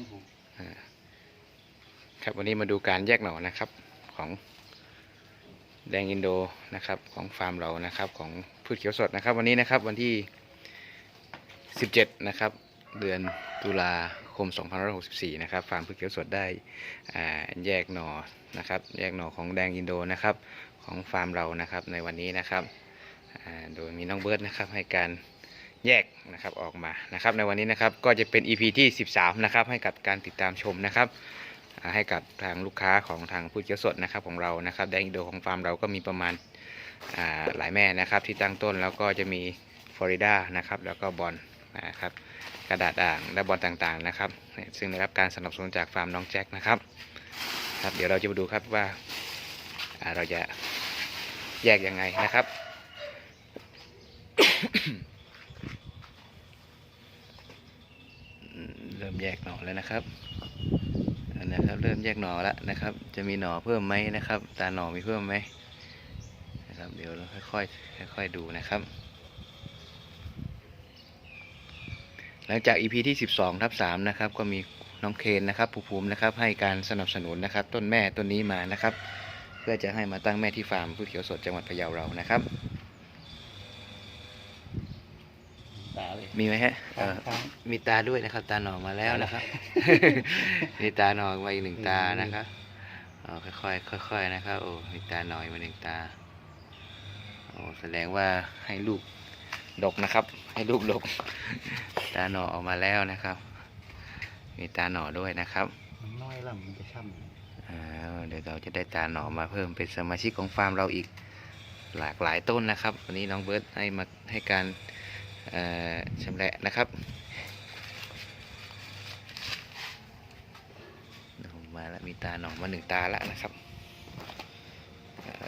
องถูกครับวันนี้มาดูการแยกหน่อนะครับของแดงอินโดนะครับของฟาร์มเรานะครับของพืชเขียวสดนะครับ วันนี้นะครับวันที่ 17 นะครับ เดือนตุลาคม 2564 นะครับฟาร์มพืชเขียวสดได้แยกหน่อนะครับ แยกหน่อของแดงอินโดนะครับของฟาร์มเรานะครับในวันนี้นะครับโดยมีน้องเบิร์ดนะครับให้การ แยกนะครับออกมานะครับ ในวันนี้นะครับก็จะเป็น EP ที่ 13 นะครับ ให้กับการติดตามชมนะครับ ให้กับทางลูกค้าของทางผู้เขียวสดนะครับของเรานะครับแดงอินโดของฟาร์มเราก็มีประมาณาหลายแม่นะครับที่ตั้งต้นแล้วก็จะมีฟลอริดานะครับแล้วก็บอลนะครับกระดาษด่างและบอลต่างๆนะครับซึ่งได้รับการสนับสนุนจากฟาร์มน้องแจ็คนะครับครับเดี๋ยวเราจะมาดูครับว่าอ่าเราจะแยกยังไงนะครับ อืมเริ่ม แยกหน่อแล้วนะครับนะครับ เริ่มแยกหน่อแล้วนะครับ จะมีหน่อเพิ่มไหมนะครับ ตาหน่อมีเพิ่มไหมนะครับ เดี๋ยวเราค่อยๆค่อยๆดูนะครับ หลังจาก EP ที่ 12ทับ3นะครับ ก็มีน้องเคนนะครับภูภูมินะครับ ให้การสนับสนุนนะครับ ต้นแม่ต้นนี้มานะครับ เพื่อจะให้มาตั้งแม่ที่ฟาร์มพืชเขียวสดจังหวัดพะเยาเรานะครับ ตาเลย มีไหมฮะเอ่อตามีตาด้วยนะครับ ตาหน่อมาแล้วนะครับ มีตาหน่อมาอีกหนึ่งตานะครับอ๋อค่อยๆค่อยๆนะครับ โอ้มีตาหน่อยมาหนึ่งตาโอ้แสดงว่าให้ลูกดกนะครับ ให้ลูกดก ตาหน่อออกมาแล้วนะครับ มีตาหน่อด้วยนะครับ มันน้อยแล้วมันจะช่ำอ่าเดี๋ยวเราจะได้ตาหน่อมาเพิ่มเป็นสมาชิกของฟาร์มเราอีกหลากหลายต้นนะครับ วันนี้น้องเบิร์ตให้มาให้การเอ่อ ชำแหละนะครับมาแล้วมีตาหน่อมาหนึ่งตาแล้วนะครับ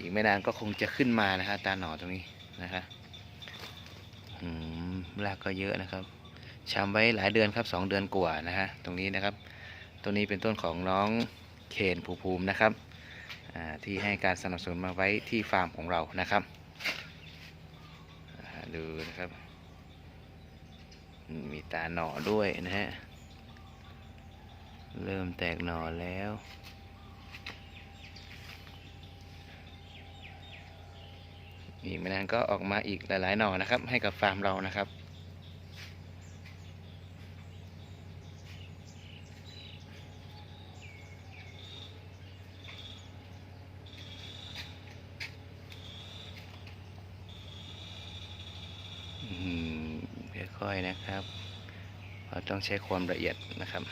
อีกไม่นานก็คงจะขึ้นมานะฮะตาหน่อตรงนี้นะครับอืมรากก็เยอะนะครับชำไว้หลายเดือนครับสองเดือนกว่านะฮะตรงนี้นะครับต้นนี้เป็นต้นของน้องเคนภูภูมินะครับที่ให้การสนับสนุนมาไว้ที่ฟาร์มของเรานะครับดูนะครับ มีตาหน่อด้วยนะฮะ เริ่มแตกหน่อแล้ว อีกไม่นานก็ออกมาอีกหลายๆหน่อนะครับ ให้กับฟาร์มเรานะครับ อยๆนะครับ เราต้องใช้ความละเอียดนะครับ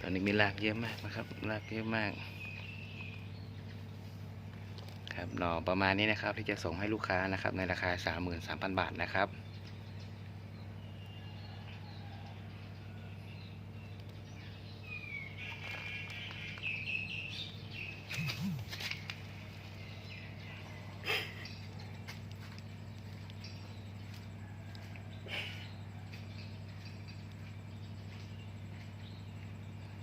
ตอนนี้มีรากเยอะมากนะครับ รากเยอะมาก ครับหน่อประมาณนี้นะครับ ที่จะส่งให้ลูกค้านะครับ ในราคา 33,000 บาทนะครับ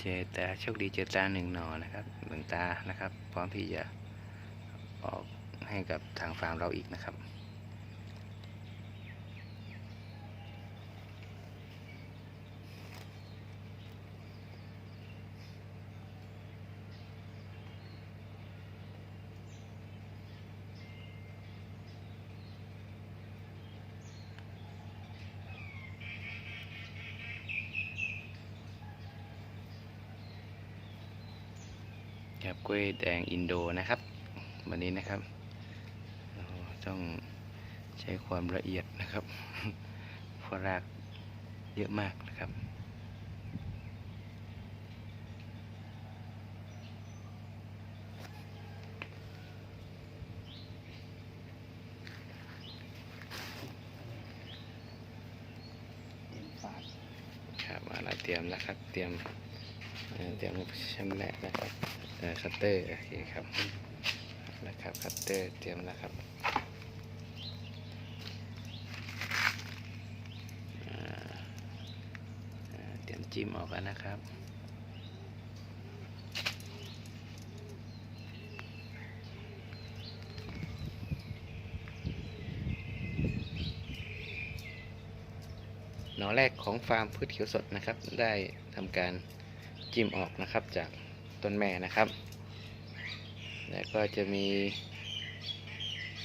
จแตาโชคดีเจอตาหนึ่งหนอนะครับหนึ่งตานะครับ พร้อมที่จะออกให้กับทางฟาร์มเราอีกนะครับ ครับกล้วยแดงอินโดนะครับ วันนี้นะครับต้องใช้ความละเอียดนะครับเพราะกเยอะมากนะครับครับมาเตรียมนะครับ เตรียมเตรียมชำแหละนะครับ คัตเตอร์โอเคครับนะครับคัตเตอร์เตรียมแล้วครับเตรียมจิ้มออกแล้วนะครับหนอแรกของฟาร์มพืชเขียวสดนะครับ ได้ทำการจิ้มออกนะครับจาก ต้นแม่นะครับ แล้วก็จะมี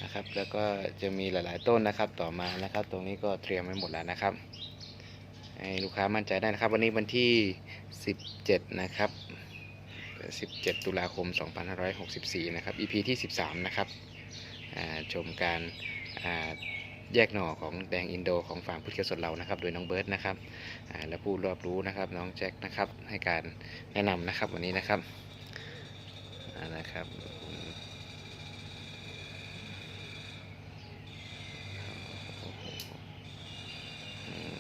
นะครับ แล้วก็จะมีหลาย ๆ ต้นนะครับ ต่อมานะครับ ตรงนี้ก็เตรียมไว้หมดแล้วนะครับ ให้ลูกค้ามั่นใจได้นะครับ วันนี้วันที่ 17 นะครับ 17 ตุลาคม 2564 นะครับ EP ที่ 13 นะครับชมการอ่า แยกหน่อของแดงอินโดของฟาร์มพุทธเขียวสดเรานะครับ โดยน้องเบิร์ตนะครับและผู้รอบรู้นะครับน้องแจ็คนะครับให้การแนะนำนะครับวันนี้นะครับนะครับ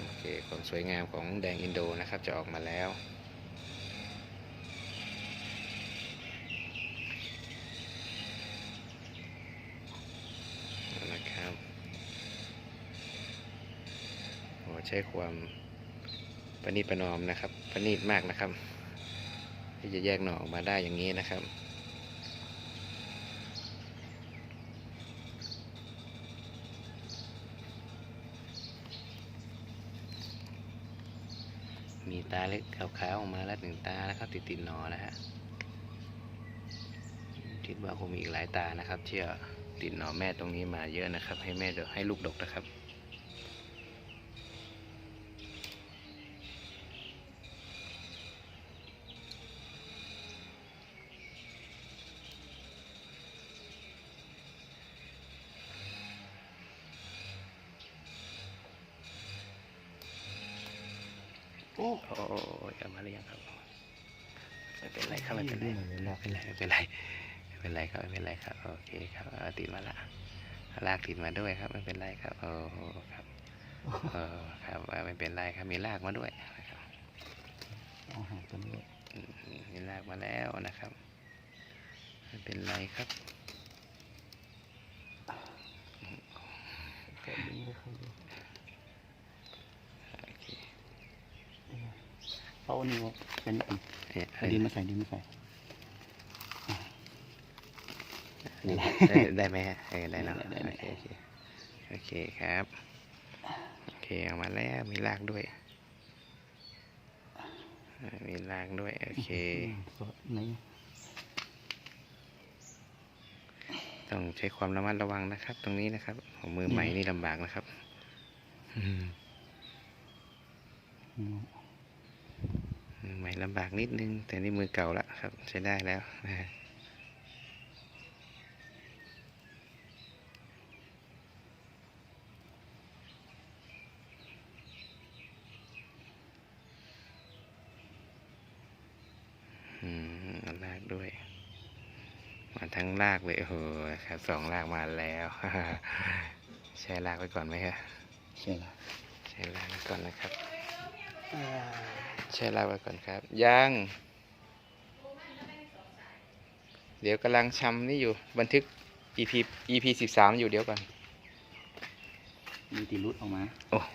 โอเคความสวยงามของแดงอินโดนะครับจะออกมาแล้ว นะครับโอ้ ใช้ความประณีตประนอมนะครับประณีตมากนะครับ ที่จะแยกหน่อออกมาได้อย่างนี้นะครับมีตาเล็กขาวๆออกมาแล้วหนึ่งตานะครับติดติดหนอนะฮะคิดว่าคงมีอีกหลายตานะครับที่จะติดหนอแม่ตรงนี้มาเยอะนะครับ ให้แม่ดกให้ลูกดกนะครับ โอ้โอ้ยเอามาหรือยังครับไม่เป็นไรครับไม่เป็นไรไม่เป็นไรไม่เป็นไรไม่เป็นไรไม่เป็นไรครับไม่เป็นไรครับโอเคครับเอาติดมาละลากติดมาด้วยครับไม่เป็นไรครับโอ้โหครับเออครับไม่เป็นไรครับมีลากมาด้วยนะครับเอาหางตัวนี้อืมมีลากมาแล้วนะครับไม่เป็นไรครับแกะดึงไม่ค่อยดี โอเค เอาอันนี้ออกเป็นอันเนี่ยเอาดินมาใส่ดินมาใส่นี่ได้ได้ไหมฮะเออได้เนาะได้ได้โอเคโอเคโอเคครับโอเคเอามาแล้วมีลากด้วยอ่ามีลากด้วยโอเคสดไหนต้องใช้ความระมัดระวังนะครับ ตรงนี้นะครับของมือใหม่นี่ลำบากนะครับอื มอืมมือใหม่ลำบากนิดนึง แต่นี่มือเก่าแล้วครับ ใช้ได้แล้วนะฮะอืมเอาลากด้วย มาทั้งลากเลยโอ้โหครับสองลากมาแล้วใช้ลากไว้ก่อนไหมครับใช่ละใช้ลากไว้ก่อนนะครับ ใช้ลากไว้ก่อนครับ ยัง เดี๋ยวกำลังชำนี่อยู่บันทึก EP EP สิบสามอยู่เดี๋ยวก่อน มีตีรุดออกมา โอ้โห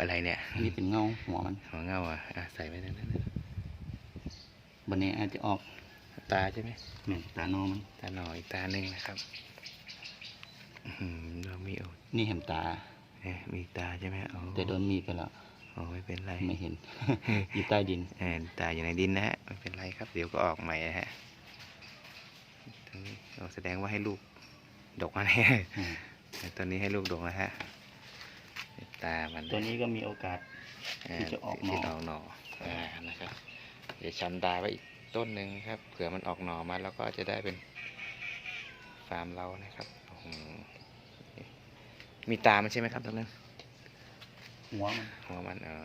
อะไรเนี่ยอันนี้เป็นเงาหัวมัน หัวเงาอะอะใส่ไว้นั่นนั่นบันนี้อาจจะออกตาใช่ไหมเหมือนตานอมัน ตาหน่ออีกตาหนึ่งนะครับอื้อหือเรามีโอ้นี่เห็นตาเนี่ยมีตาใช่ไหมโอ้แต่โดนมีดไปแล้ว โอ้ไม่เป็นไรไม่เห็น อยู่ใต้ดินเออตายอยู่ในดินนะฮะไม่เป็นไรครับ เดี๋ยวก็ออกใหม่นะฮะตรงนี้เราแสดงว่าให้ลูกดกนะเนี่ยอืมตอนนี้ให้ลูกดกนะฮะตามันตัวนี้ก็มีโอกาสเอ่อที่จะออกหน่อที่ออกหน่ออ่านะครับ เดี๋ยวชันตาไว้อีกต้นหนึ่งครับ เผื่อมันออกหน่อมาแล้วก็จะได้เป็นฟาร์มเรานะครับอืมมีตามันใช่ไหมครับตรงนั้น หัวมันหัวมันอ๋อ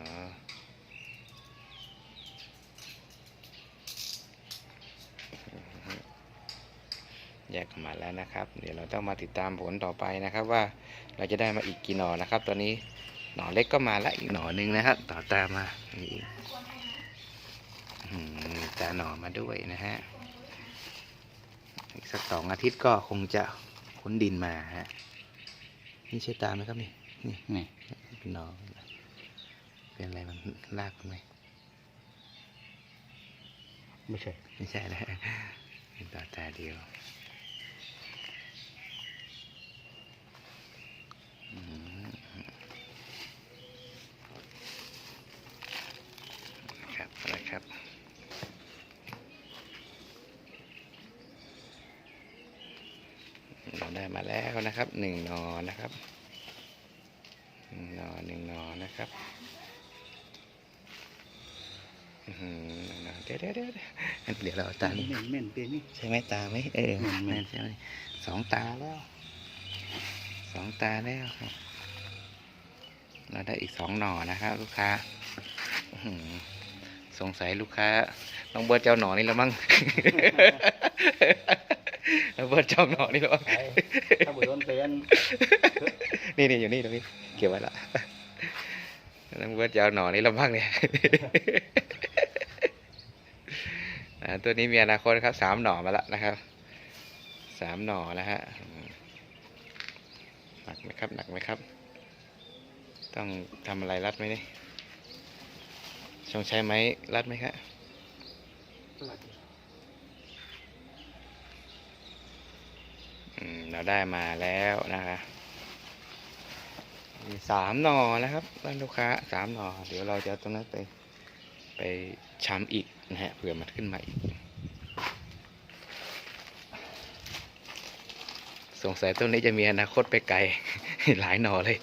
แยกมาแล้วนะครับ เดี๋ยวเราต้องมาติดตามผลต่อไปนะครับ ว่าเราจะได้มาอีกกี่หน่อนะครับ ตอนนี้หน่อเล็กก็มาแล้วอีกหน่อหนึ่งนะครับ ต่อตามมาอีกตาหน่อมาด้วยนะฮะอีกสักสองอาทิตย์ก็คงจะค้นดินมาฮะนี่ใช่ตาไหมครับนี่ นี่นี่เป็นหน่อเป็นอะไรมันลากมันไหมไม่ใช่ ไม่ใช่นะเป็นต่อตาเดียวอืมนะครับนะครับเราได้มาแล้วนะครับหนึ่งหนอนะครับ หนึ่งหนอหนึ่งหนอนะครับอื้อหือเดี๋ยวเดี๋ยวเดี๋ยวเดี๋ยวเราเอาตานี่เม่นเม่นเป็นนี่ใช่ไหมตาไหมเออแม่นแม่แม่นนใช่ไหมสองตาแล้วสองตาแล้วครับเราได้อีกสองหน่อนะครับลูกค้าอื้อหือสงสัยลูกค้าน้องเบิร์ดเจ้าหน่อนี่แล้วมั้งน้องเบิร์ดเจ้าหน่อนี่แล้วมั้งใช่ถ้าบุญโดนเป็นนี่นี่อยู่นี่ตรงนี้ เก็บไว้ละน้องเบิร์ดเจ้าหน่อนี่แล้วมั้งเนี่ยอ่าตัวนี้มีอนาคตครับสามหน่อมาแล้วนะครับสามหน่อนะฮะหนักไหมครับหนักไหมครับ ต้องทำอะไรรัดไหมเนี่ยช่องใช้ไม้รัดไหมครับเราได้มาแล้วนะคะ มีสามหน่อนะครับท่านลูกค้าสามหน่อ เดี๋ยวเราจะตรงนั้นไปไปช้ำอีกนะฮะเผื่อมันขึ้นมาอีก สงสัยต้นนี้จะมีอนาคตไปไกล หลายหน่อเลย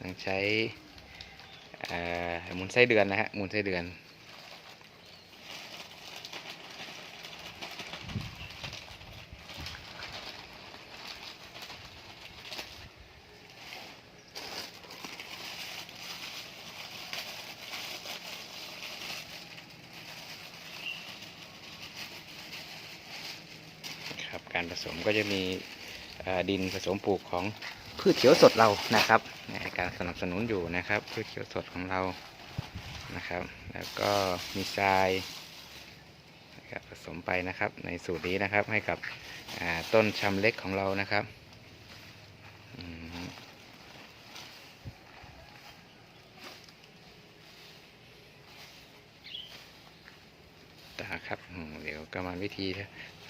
ต้องใช้หมุนไส้เดือนนะฮะหมุนไส้เดือน ครับ การผสมก็จะมีดินผสมปลูกของพืชเขียวสดเรานะครับการสนับสนุนอยู่นะครับพืชเขียวสดของเรานะครับ แล้วก็มีทรายผสมไปนะครับในสูตรนี้นะครับให้กับต้นชำเล็กของเรานะครับอืม ครับ เดี๋ยวกรรมาณวิธี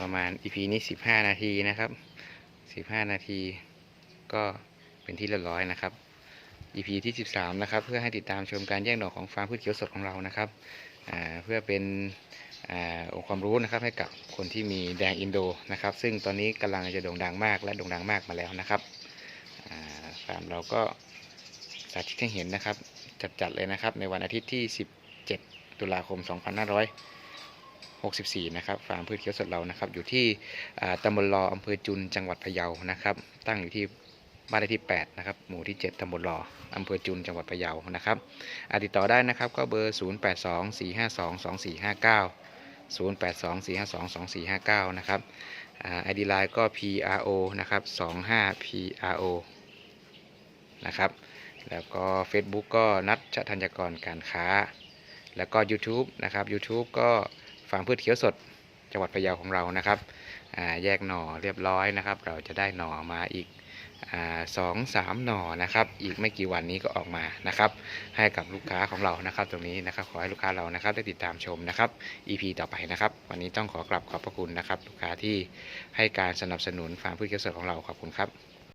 ประมาณ EP นี้15นาทีนะครับ15นาที ก็เป็นที่เรียบร้อยนะครับ EP ที่13นะครับเพื่อให้ติดตามชมการแยกหน่อของฟาร์มพืชเขียวสดของเรานะครับเพื่อเป็นองค์ความรู้นะครับให้กับคนที่มีแดงอินโดนะครับ ซึ่งตอนนี้กำลังจะโด่งดังมากและโด่งดังมากมาแล้วนะครับฟาร์มเราก็สาธิตให้เห็นนะครับ จัดๆเลยนะครับ ในวันอาทิตย์ที่ 17 ตุลาคม 2500 64 นะครับฟาร์มพืชเขียวสดเรานะครับ อยู่ที่ตำบลรออำเภอจุนจังหวัดพะเยานะครับ ตั้งอยู่ที่บ้านเลขที่ 8 นะครับ หมู่ที่ 7ตำบลรออำเภอจุน จังหวัดพะเยา นะครับอาติดต่อได้นะครับ ก็เบอร์ 0824522459 0824522459 นะครับไอดีไลน์ก็ PRO นะครับ 25PRO นะครับ แล้วก็ Facebook ก็นัดชธัญกรการค้า แล้วก็ YouTube นะครับ YouTube ก็ ฟาร์มพืชเขียวสดจังหวัดพะเยาของเรานะครับแยกหน่อเรียบร้อยนะครับ เราจะได้หน่อมาอีกอสองสามหน่อนะครับ อีกไม่กี่วันนี้ก็ออกมานะครับ ให้กับลูกค้าของเรานะครับ ตรงนี้นะครับขอให้ลูกค้าเรานะครับ ได้ติดตามชมนะครับ EP ต่อไปนะครับ วันนี้ต้องขอกลับขอบพระคุณนะครับ ลูกค้าที่ให้การสนับสนุนฟาร์มพืชเขียวสดของเราขอบคุณครับ